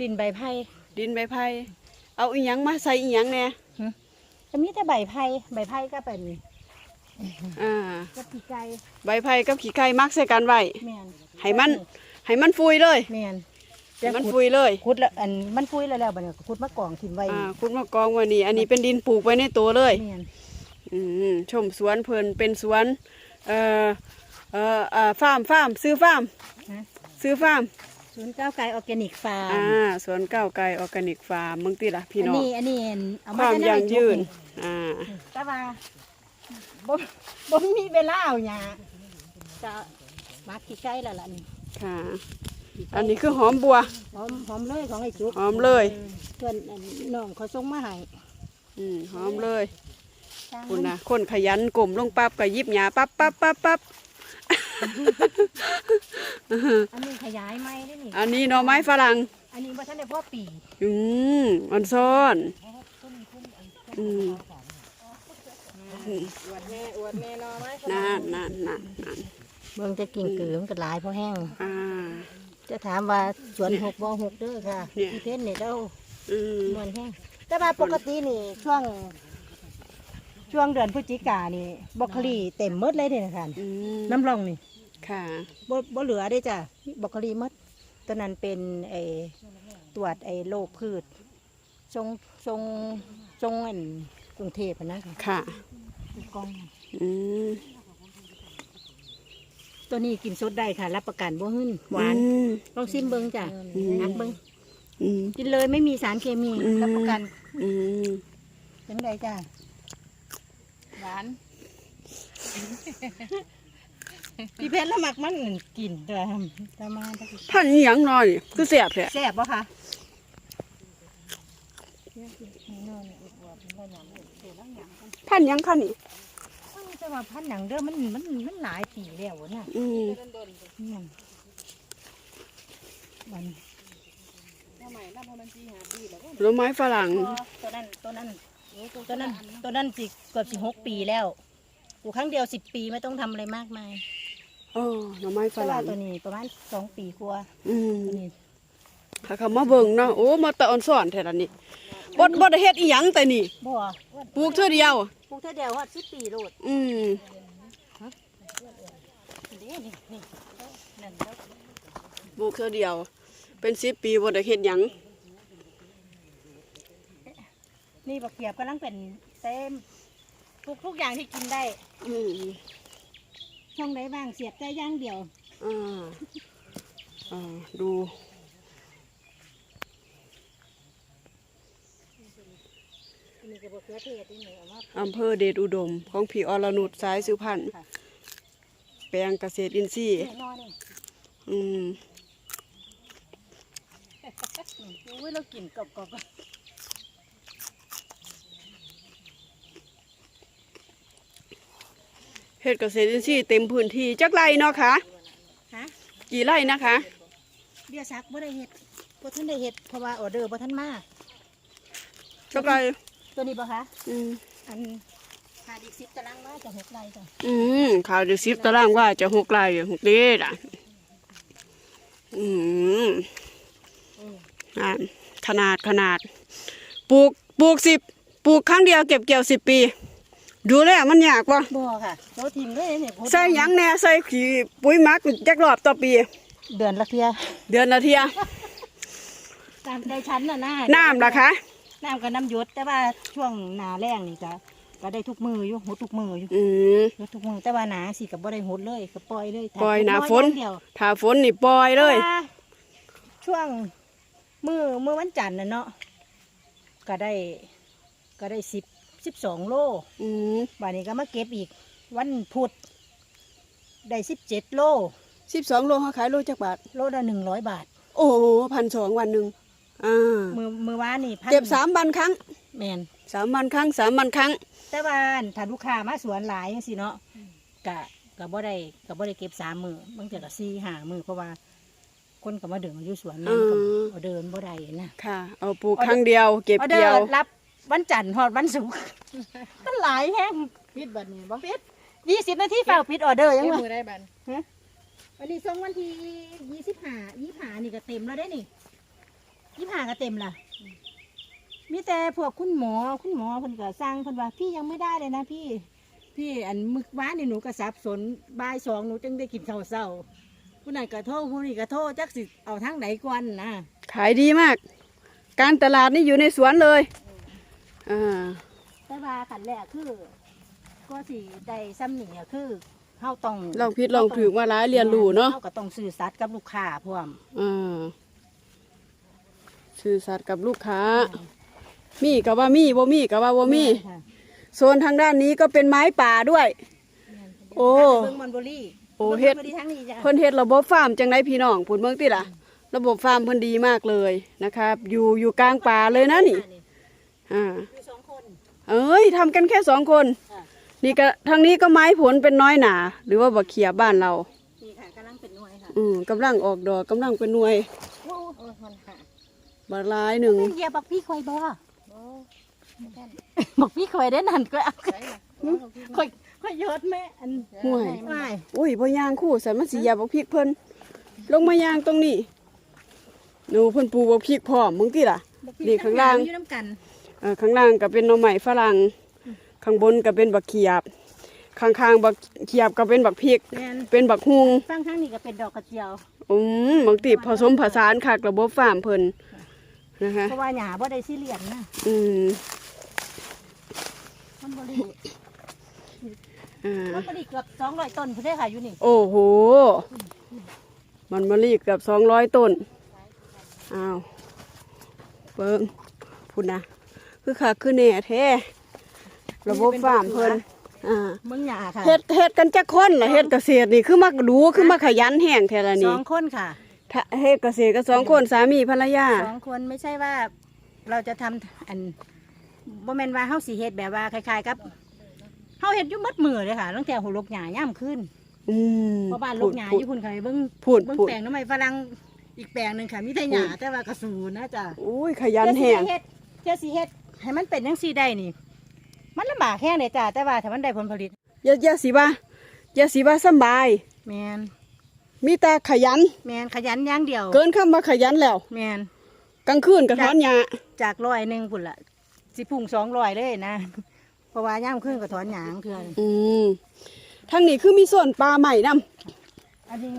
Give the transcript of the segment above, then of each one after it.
ดินใบไผ่ดินใบไผ่เอาอีหยังมาใส่อีหยังแหน่จะมีแต่ใบไผ่ใบไผ่ก็เป็นอ่ากะปิไก่ใบไผ่กับขี้ไก่มักใส่กันไว้แม่นให้มันให้มันฟุยเลยแม่นให้มันขุดฟุยเลยขุดแล้วอันมันฟุ้ยแล้วแล้วบัดนี้ก็ขุดมากองทิ้งไว้อ่าคุณมากองไว้นี่อันนี้เป็นดินปลูกไว้ในตัวเลยแม่นอืมชมสวนเพิ่นเป็นสวนเอ่อเอ่ออ่าฟาร์มฟาร์มซื้อฟาร์มนะซื้อฟาร์ม ศูนย์ก้าวไก่ออร์แกนิกฟาร์มอ่าสวนก้าวไก่ออร์แกนิกฟาร์มมึงติล่ะพี่อันน้องนี้อันนี้เอาคมาวามแต่ในยั่งยืนจุกอ่าแต่ว่าบ่บ่มีเวลาเอาหยังจะมาขี้ไก่แล้วล่ะนี่ค่ะ อันนี้คือหอมบัว หอมหอมเลยของไอ้จุกหอมเลย เพื่อนอันน้องเขาส่งมาให้อืมหอมเลยจ้างคุณนะคนขยันกลมลงปั๊บก็ยิบหยาปั๊บปั๊บปั๊บปั๊บ อันนี้ขยายไหมได้นี่ อันนี้หน่อไม้ฝรั่ง อันนี้บ่ทันได้พ่อปีอืมอ่อนซ้อน อืมอวดแม่อวดแม่นอไหมนั่นนั่นนั่นนั่นเบิ่งจะกิ่งกือมันก็หลายเพราะแห้ง อ่า จะถามว่าสวนหกบ่หกเด้อค่ะเนี่ย ที่เพชรนี่เราอืมมวนแห้งแต่ว่าปกตินี่ช่วง ช่วงเดือนพฤศจิกานี่บรอกโคลีเต็มหมดเลยเด้อค่ะอืมน้ำร่องนี่ค่ะ บ่บ่เหลือได้จ้ะบรอกโคลีหมดตอนนั้นเป็นไอ้ตรวจไอ้โรคพืชทรงทรงทรงอันกรุงเทพอะนะค่ะค่ะกล้องอืมตัวนี้กินสดได้ค่ะ รับประกันบ่หึ่นหวานอืม ลองชิมเบิ้งจ้ะอืมนักเบิ้งอืม กินเลยไม่มีสารเคมี อืม รับประกันอืมยังไงจ้ะ หวานพี่เพชรละหมักมันกินเด้อตามาตะกี้พันอีหยังหน่อยคือเสียบแท้แซ่บบ่คะพันหยังคันนี่มันจะมาพันหนังเด้อมันมันมันหลายปีแล้วน่ะอืมเนี่ยมันหน่อไม้ฝรั่ง ตัวนั้นตัวนั้น ตัวนั้นตัวนั้นสิเกือบสิบหกปีแล้วปลูกครั้งเดียวสิบปีไม่ต้องทำอะไรมากมายอ๋อหน่อไม้ฝแต่ว่ารั่งตัวนี้ประมาณสองปีกว่าอืมตัวนี้ถ้าเขามาเบิ่งเนาะโอ้มาตะออนสอนแท้ละนี่บ่บ่ได้เฮ็ดอีหยังแต่นี่บัวปลูกเท่อเดียว ปลูกเท่าเดียวว่าสิบปีโลดอืมนี่นี่นี่นั่นแล้วปลูกเท่อเดียว เป็น10ปีบ่ได้เฮ็ดหยัง นี่บักเขียบกำลังเป็นเต็ม ทุกทุกอย่างที่กินได้อืมช่องไหนบ้างเสียบได้อย่างเดียวอ่าอ่าดูอันนี้ก็บักเขือเทศนี่เหนือมาอำเภอเดชอุดม ของพี่อรนุชสายสุพรรณค่ะแปลงเกษตรอินทรีย์แน่นอนเลยอืม อุ้ยเรากินกรอบกรอบ เฮ็ดเกษตรอินทรีย์เต็มพื้นที่จักไรเนาะคะฮะกี่ไรนะคะ เบี้ยซักบ่ได้เห็ดบ่ท่านได้เห็ดเพราะว่าออเดอร์บ่ท่านมาจักไรตัวนี้บ่คะอืมอันขาดอีกสิบตารางมาจะหกไรจ้ะอืมข่าวเดือสิบตารางว่าจะหกไรหกเด็ดอะอืมอ่าขนาดขนาดปลูกปลูกสิบปลูกครั้งเดียวเก็บเกี่ยวสิบปี ดูแลมันยากปะบ่ค่ะโตทิมเลยเนี่ยใส่หยังแหน่ใส่ขี้ปุ๋ยหมักจักรอบต่อปี เดือนละเทียเดือนละเทียตามใจชั้นน่ะนะน้ำล่ะคะน้ำกับน้ำหยดแต่ว่าช่วงหนาแรงนี่ก็ก็ได้ทุกมืออยู่หดทุกมืออยู่อืมหดทุกมือแต่ว่าหนาสิก็บ่ได้หดเลยก็ปล่อยเลยปล่อยหน้าฝนอย่างเดียวถ้าฝนนี่ปล่อยเลยแต่ว่าช่วงมือมือวันจันทร์น่ะเนาะก็ได้ก็ได้สิบ สิบสองโลอืมวันนี้ก็มาเก็บอีก วันพุธได้สิบเจ็ดโล สิบสองโลเขาขายโลจักบาท โลละหนึ่งร้อยบาท โอ้พันสองวันหนึ่งอ่ามือมือวานนี่พันเก็บสามวันครั้งแมนสามวันครั้งสามวันครั้ง แต่ว่าถ้าลูกค้ามาสวนหลายจังสิเนาะกะกะบ่ได้กะบ่ได้เก็บสามมือบางเทีก็สี่ห้ามือเพราะว่า คนก็มาเดินอยู่สวนนั่นก็เอาเดินบ่ได้นะค่ะ เอาปลูกครั้งเดียว เก็บเอาเดิเดียนวรับ วันจันทร์ฮอดวันศุกร์มันหลายแฮงปิดบัตรนี่บ่ปิดยี่สิบนาทีเฝ้าปิดออเดอร์ยังเอ้ยไงมือได้บัตรวันนี้ส่งวันที่ยี่สิบห้ายี่ห้านี่ก็เต็มแล้วได้นี่ยี่ห้าก็เต็มล่ะมีแต่พวกคุณหมอคุณหมอเพิ่นก็สร้างเพิ่นว่า พี่ยังไม่ได้เลยนะพี่ พี่อันมึกว้านนี่หนูก็สับสนบ่ายสองหนูจึงได้กินข้าวเช้าผู้นั้นก็โทษผู้นี้ก็โทษจักสิเอาทางไหนก่อนนะขายดีมาก การตลาดนี่อยู่ในสวนเลย อ่าแต่ว่าขันแรกคือก็สิได้ซ้ำหนีอะคือเฮาต้องลองผิดลองถูกมาหลายเรียนรู้เนาะเฮาก็ต้องสื่อสัตย์กับลูกค้าพร้อมอ่าสื่อสัตย์กับลูกค้า มีก็ว่ามีบ่มีก็ว่าบ่มีค่ะโซนทางด้านนี้ก็เป็นไม้ป่าด้วย โอ้ เบิ่งมันโบลี่โอ้เฮ็ด บิ่งมันโบลี่ทั้งนี้จ้ะ เพิ่นเฮ็ดระบบฟาร์มจังไดพี่น้องพูดเมืองติล่ะ ระบบฟาร์มเพิ่นดีมากเลยนะครับ อยู่อยู่กลางป่าเลยนะนี่ อ่าอยู่สองคน เอ้ยทำกันแค่สองคน ค่ะ นี่ก็ทางนี้ก็ไม้ผลเป็นน้อยหนา หรือว่าบักเขียบ้านเรา นี่ค่ะกำลังเป็นหน่วยค่ะอืมกำลังออกดอกกำลังเป็นหน่วยโอ้โอ้มันค่ะบาลายหนึ่งเหยียบบักพี่คอยบ่บักพี่คอยได้นั่นก็เอาคอยคอยยศแม่อันห่วยไม่อุ้ยบ่ยางคู่สันมันสิเหยาบักพริกเพิ่นลงมายางตรงนี้หนูเพิ่นปลูกบักพริกพร้อมมึงติล่ะบักพี่นี่ข้างล่าง อยู่น้ำกันเอ่อ ข้างล่างก็เป็นหน่อไม้ฝรั่ง ข้างบนก็เป็นบักเขียบ ข้างๆบักเขียบก็เป็นบักพริก แม่น เป็นบักฮุงฟังทั้งนี้ก็เป็นดอกกระเจียว อืมบางทีผสมผสานคักระบบฟาร์มเพิ่นนะคะ เพราะว่าหญ้าบ่ได้ซีเรียสนะอืมมันบ่ได้อ่า มันบ่ได้เกือบ200ต้นพุ่นเด้อค่ะอยู่นี่โอ้โห มันมะลิเกือบสองร้อยต้น อ้าวเบิ้งพุ่นนะ คือขาคือแหน่แท้ ระบบฟาร์มเพิ่นอ่าเมืองหญ้าค่ะเฮ็ดเฮ็ดกันจักคนล่ะเฮ็ดเกษตรนี่คือมักดูคือมาขยันแห้งแท้ละสนี่องคนค่ะถ้าเฮ็ดเกษตรก็สองคนสามีภรรยา สองคนไม่ใช่ว่าเราจะทำอันบ่แม่นว่าเฮาสิเฮ็ดแบบว่าคล้ายๆกับเฮาเฮ็ดอยู่มัดมือเลยค่ะตั้งแต่หัวลกหญ้าย่ำขึ้นอืมเพราะบ้านลกหญ้าพูอดยู่พุ่นค่ะเบิ่งพูดเบิ่งพูดแปลงหน้ำไม้ฝรั่งอีกแปลงหนึงค่ะมีแต่หญ้าแต่ว่ากระสูนะจ้ะ อุ้ยขยันแห้งเฮ็ดเจ้าสิเฮ็ด ให้มันเป็นจังซี่ได้นี่ มันลำบากแค่ไหนจ้ะแต่ว่าถ้ามันได้ผลผลิตอย่าอย่าสิว่าอย่าสิว่าสำบาย แม่นมีแต่ขยัน แม่นขยันอย่างเดียว เกินคำว่าขยันแล้ว แม่นกลางคืนก็ถอนหญ้าจากร้อยหนึงพุ่นละสิพุ่ง200เลยนะเพราะว่าย่ามขึ้นก็ถอนหยางเทื่อนอืมทางนี้คือมีส่วนปลาใหม่นํอันนี้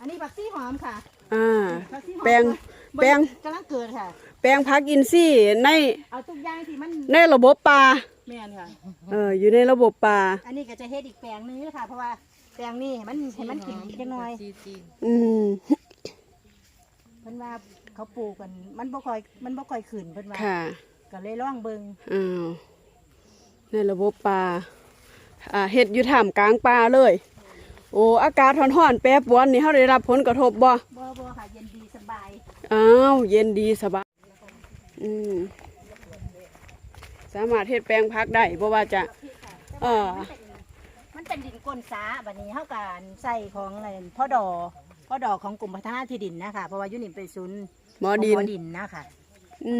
อันนี้บักซี่หอมค่ะ อ่าบักซี่หอมแปลงก็แปลง กำลังเกิดค่ะแปลงพักอินทรีย์ในเอาทุกอย่างที่มันในระบบปลาแม่นค่ะ เอออยู่ในระบบปลาอันนี้ก็จะเฮ็ดอีกแปลงหนึงค่ะ เพราะว่าแปลงนี้ให้มันให้มันกินจังหน่อยอืม เพิ่นว่าเขาปลูกกัน มันบ่ค่อยมันบ่ค่อยขึ้นเพิ่นว่าค่ะก็เลยลองเบิ่งอ้าวในระบบปลาอ่าเฮ็ดอยู่ท่ามกลางปลาเลย โอ้อากาศร้อนๆแปรปรวนนี่เฮาได้รับผลกระทบบ่บ่บ่ค่ะเย็นดีสบาย อ้าวเย็นดีสบาย อืมสามารถเฮ็ดแปลงพักได้บ่ว่าจะ เออ มันเป็นดินก้นสาบัดนี้เฮาการใส่ของอะไรพ่อดอพ่อดอของกรมพัฒนาที่ดินนะคะเพราะว่าอยู่นี่เป็นศูนย์หมอดินหมอดินนะคะอื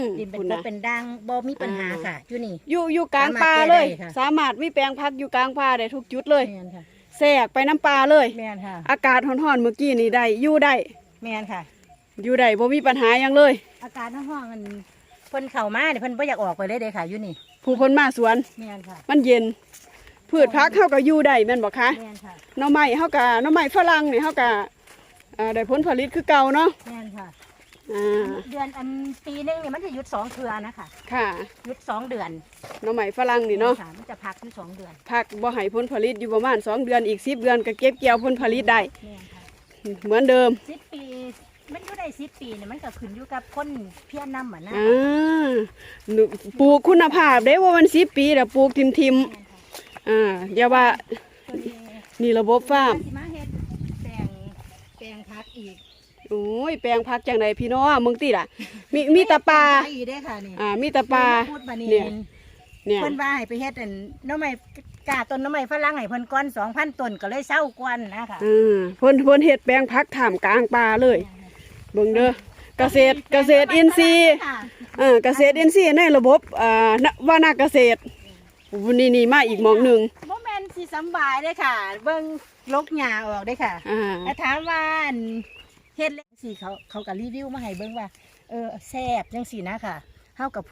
มดินเป็นคุณกนะบเป็นด่างบ่มีปัญหาอ่าค่ะอยู่นี่ อยู่อยู่กลางป่าเลย สามารถแก้ได้ค่ะ สามารถมีแปลงพักอยู่กลางป่าได้ทุกจุดเลยแม่นค่ะแทรกไปน้ำป่าเลย แม่นค่ะอากาศร้อนๆเมื่อกี้นี่ได้อยู่ได้ แม่นค่ะ อยู่ได้บ่มีปัญหาหยังเลย อาการทั้งห้องมันเพิ่นเข้ามาเนี่ยเพิ่นบ่อยากออกไปเลยเด้ค่ะอยู่นี่ผู้คนมาสวน แม่นค่ะมันเย็น พืชพักเฮาก็อยู่ได้แม่นบ่คะแม่นค่ะหน่อไม้เฮาก็หน่อไม้ฝรั่งนี่เฮาก็อ่าได้ผลผลิตคือเก่าเนาะแม่นค่ะ อ่าเดือนอันปีหนึงเนี่ยมันจะหยุดสองเทื่อนะคะค่ะหยุดสองเดือนหน่อไม้ฝรั่งนี่เนาะค่ะมันจะพักอยู่สองเดือนพักบ่ให้ผลผลิตอยู่ประมาณสองเดือนอีก 10 เดือนก็เก็บเกี่ยวผลผลิตได้ แม่นค่ะเหมือนเดิมสิบปี มันอยู่ได้สิบปีเนี่ยมันก็ขึ้นอยู่กับคนเพี้ยนนำอะนะอ่าหนูปลูกคุณภาพได้ว่ามัน10ปีแล้วปลูกทิมแม่นค่ะๆอ่าอย่าว่าตัวนี้นี่ระบบฟาร์ม สิมาเฮ็ดแปลงแปลงพักอีกโอ้ยแปลงพักจังไดพี่น้องมึงติล่ะ มีมีแตาปลาไปอีกได้อค่ะนี่อ่ามีแตาปลาพูดบานีเนี่ยเนี่ย เพิ่นว่าให้ไปเฮ็ดอันหน้องใหม่กาต้นหน้องใหม่ฝรั่งให้เพิ่นก้อนสองพันต้นก็เลยเศร้ากวนนะคะอ่าเพิ่นเพิ่นเฮ็ดแปลงพักท่ามกลางป่าเลย เบิ่งเด้อเกษตรเกษตรอินทรีย์ค่ะเอ่าเกษตรอินทรีย์ในระบบอ่านว่านาเกษตรวันนี้นี่มาอีกหมองหนึ่งบ่แม่นสิสำบายเด้อค่ะ เบิ่งลกหญ้าออกเด้อค่ะอ่า แล้วถามว่าอันเฮ็ดเขาเขาก็รีวิวมาให้เบิ่งว่า เออแซ่บจังซี่นะค่ะเฮากับผู้